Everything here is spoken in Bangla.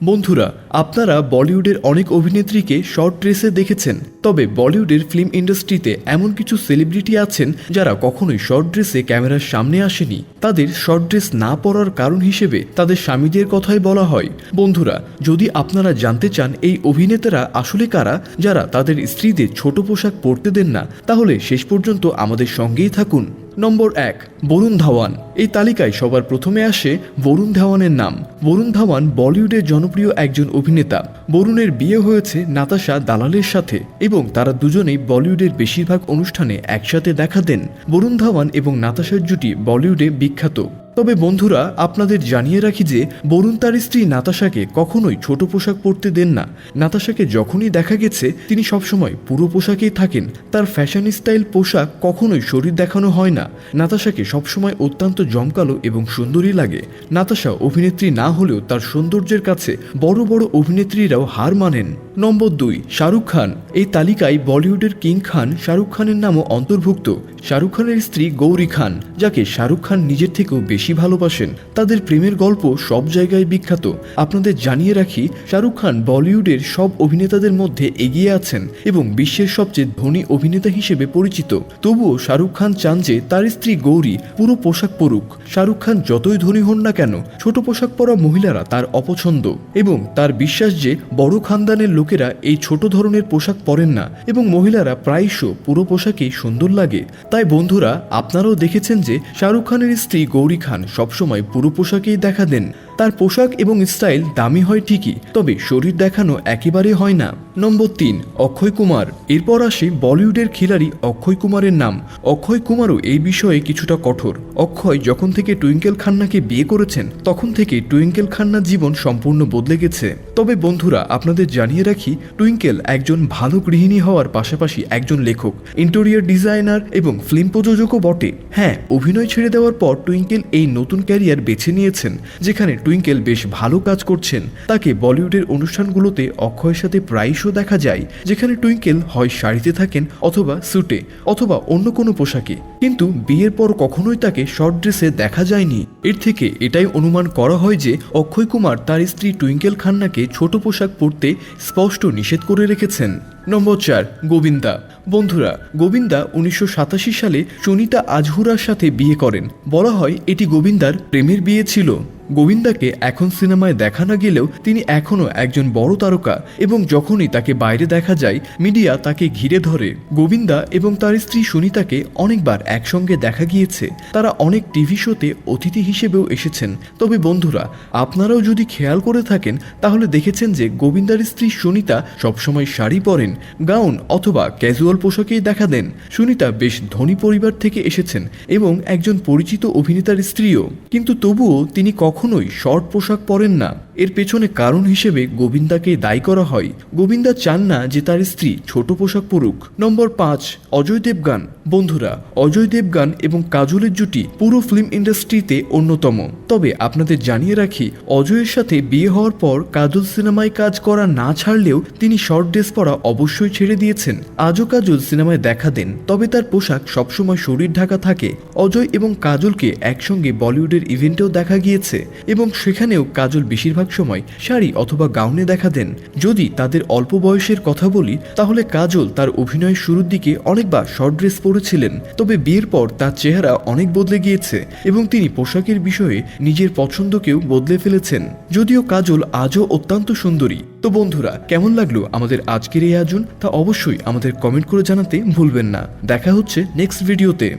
বন্ধুরা, আপনারা বলিউডের অনেক অভিনেত্রীকে শর্ট ড্রেসে দেখেছেন, তবে বলিউডের ফিল্ম ইন্ডাস্ট্রিতে এমন কিছু সেলিব্রিটি আছেন যারা কখনোই শর্ট ড্রেসে ক্যামেরার সামনে আসেনি। তাদের শর্ট ড্রেস না পরার কারণ হিসেবে তাদের স্বামীদের কথাই বলা হয়। বন্ধুরা, যদি আপনারা জানতে চান এই অভিনেতারা আসলে কারা, যারা তাদের স্ত্রীদের ছোট পোশাক পরতে দেন না, তাহলে শেষ পর্যন্ত আমাদের সঙ্গেই থাকুন। নম্বর এক, বরুণ ধাওয়ান। এই তালিকায় সবার প্রথমে আসে বরুণ ধাওয়ানের নাম। বরুণ ধাওয়ান বলিউডের জনপ্রিয় একজন অভিনেতা। বরুণের বিয়ে হয়েছে নাতাশা দালালের সাথে এবং তারা দুজনেই বলিউডের বেশিরভাগ অনুষ্ঠানে একসাথে দেখা দেন। বরুণ ধাওয়ান এবং নাতাশার জুটি বলিউডে বিখ্যাত। তবে বন্ধুরা, আপনাদের জানিয়ে রাখি যে বরুণ তার স্ত্রী নাতাশাকে কখনোই ছোট পোশাক পরতে দেন না। নাতাশাকে যখনই দেখা গেছে, তিনি সবসময় পুরো পোশাকেই থাকেন। তার ফ্যাশন স্টাইল পোশাক কখনোই শরীর দেখানো হয় না। নাতাশাকে সবসময় অত্যন্ত জমকালো এবং সুন্দরী লাগে। নাতাশা অভিনেত্রী না হলেও তার সৌন্দর্যের কাছে বড় বড় অভিনেত্রীরাও হার মানেন। নম্বর দুই, শাহরুখ খান। এই তালিকায় বলিউডের কিং খান, শাহরুখ খানের নামও অন্তর্ভুক্ত। শাহরুখ খানের স্ত্রী গৌরী খান, যাকে শাহরুখ খান নিজের থেকেও বেশি ভালোবাসেন। তাদের প্রেমের গল্প সব জায়গায় বিখ্যাত। আপনাদের জানিয়ে রাখি, শাহরুখ খান বলিউডের সব অভিনেতাদের মধ্যে এগিয়ে আছেন এবং বিশ্বের সবচেয়ে ধনী অভিনেতা হিসেবে পরিচিত। তবুও শাহরুখ খান চান যে তার স্ত্রী গৌরী পুরো পোশাক পরুক। শাহরুখ খান যতই ধনী হন না কেন, ছোট পোশাক পরা মহিলারা তার অপছন্দ এবং তার বিশ্বাস যে বড় খানদানের লোকেরা এই ছোট ধরনের পোশাক পরেন না এবং মহিলারা প্রায়শ পুরো পোশাকেই সুন্দর লাগে। তাই বন্ধুরা, আপনারাও দেখেছেন যে শাহরুখ খানের স্ত্রী গৌরী খান সবসময় পুরো পোশাকেই দেখা দেন। তার পোশাক এবং স্টাইল দামি হয় ঠিকই, তবে শরীর দেখানো একেবারে হয় না। নম্বর তিন, অক্ষয় কুমার। এরপর আসে বলিউডের খিলাড়ি অক্ষয় কুমারের নাম। অক্ষয় কুমারও এই বিষয়ে কিছুটা কঠোর। অক্ষয় যখন থেকে টুইঙ্কেল খান্নাকে বিয়ে করেছেন, তখন থেকে টুইঙ্কেল খান্নার জীবন সম্পূর্ণ বদলে গেছে। তবে বন্ধুরা, আপনাদের জানিয়ে রাখি, টুইঙ্কেল একজন ভালো গৃহিণী হওয়ার পাশাপাশি একজন লেখক, ইন্টেরিয়র ডিজাইনার এবং ফিল্ম প্রযোজকও বটে। হ্যাঁ অভিনয় ছেড়ে দেওয়ার পর টুইঙ্কেল এই নতুন ক্যারিয়ার বেছে নিয়েছেন, যেখানে টুইঙ্কেল বেশ ভালো কাজ করছেন। তাকে বলিউডের অনুষ্ঠানগুলোতে অক্ষয়ের সাথে প্রায়শ দেখা যায়, যেখানে টুইঙ্কেল হয় শাড়িতে থাকেন অথবা স্যুটে অথবা অন্য কোনো পোশাকে। কিন্তু বিয়ের পর কখনোই তাকে শর্ট ড্রেসে দেখা যায়নি। এর থেকে এটাই অনুমান করা হয় যে অক্ষয় কুমার তার স্ত্রী টুইঙ্কেল খান্নাকে ছোট পোশাক পরতে স্পষ্ট নিষেধ করে রেখেছেন। নম্বর চার, গোবিন্দা। বন্ধুরা, গোবিন্দা উনিশশো সাতাশি সালে সুনিতা আজহুরার সাথে বিয়ে করেন। বলা হয় এটি গোবিন্দার প্রেমের বিয়ে ছিল। গোবিন্দাকে এখন সিনেমায় দেখা না গেলেও তিনি এখনও একজন বড় তারকা এবং যখনই তাকে বাইরে দেখা যায়, মিডিয়া তাকে ঘিরে ধরে। গোবিন্দা এবং তার স্ত্রী সুনিতাকে অনেকবার একসঙ্গে দেখা গিয়েছে। তারা অনেক টিভি শোতে অতিথি হিসেবেও এসেছেন। তবে বন্ধুরা, আপনারাও যদি খেয়াল করে থাকেন, তাহলে দেখেছেন যে গোবিন্দার স্ত্রী সুনিতা সবসময় শাড়ি পরেন গাউন অথবা ক্যাজুয়াল পোশাকেই দেখা দেন। সুনিতা বেশ ধনী পরিবার থেকে এসেছেন এবং একজন পরিচিত অভিনেতার স্ত্রীও। কিন্তু তবুও তিনি কখনোই শর্ট পোশাক পরেন না। এর পেছনে কারণ হিসেবে গোবিন্দাকে দায়ী করা হয়। গোবিন্দা চান না যে তার স্ত্রী ছোট পোশাক পরুক। নম্বর পাঁচ, অজয় দেবগান। বন্ধুরা, অজয় দেবগান এবং কাজলের জুটি পুরো ফিল্ম ইন্ডাস্ট্রিতে অন্যতম। তবে আপনাদের জানিয়ে রাখি, অজয়ের সাথে বিয়ে হওয়ার পর কাজল সিনেমায় কাজ করা না ছাড়লেও তিনি শর্ট ড্রেস পরা অবশ্যই ছেড়ে দিয়েছেন। আজও কাজল সিনেমায় দেখা দেন, তবে তার পোশাক সবসময় শরীর ঢাকা থাকে। অজয় এবং কাজলকে একসঙ্গে বলিউডের ইভেন্টেও দেখা গিয়েছে এবং সেখানেও কাজল বেশিরভাগ সময় শাড়ি অথবা গাউনে দেখা দেন। যদি তাদের অল্প বয়সের কথা বলি, তাহলে কাজল তার অভিনয়ের শুরুর দিকে অনেকবার শর্ট ড্রেস পরেছিলেন, তবে বিয়ের পর তার চেহারা অনেক বদলে গিয়েছে এবং তিনি পোশাকের বিষয়ে নিজের পছন্দকেও বদলে ফেলেছেন। যদিও কাজল আজও অত্যন্ত সুন্দরী। তো বন্ধুরা, কেমন লাগল আমাদের আজকের এই আয়োজন? তা অবশ্যই আমাদের কমেন্ট করে জানাতে ভুলবেন না। দেখা হচ্ছে নেক্সট ভিডিওতে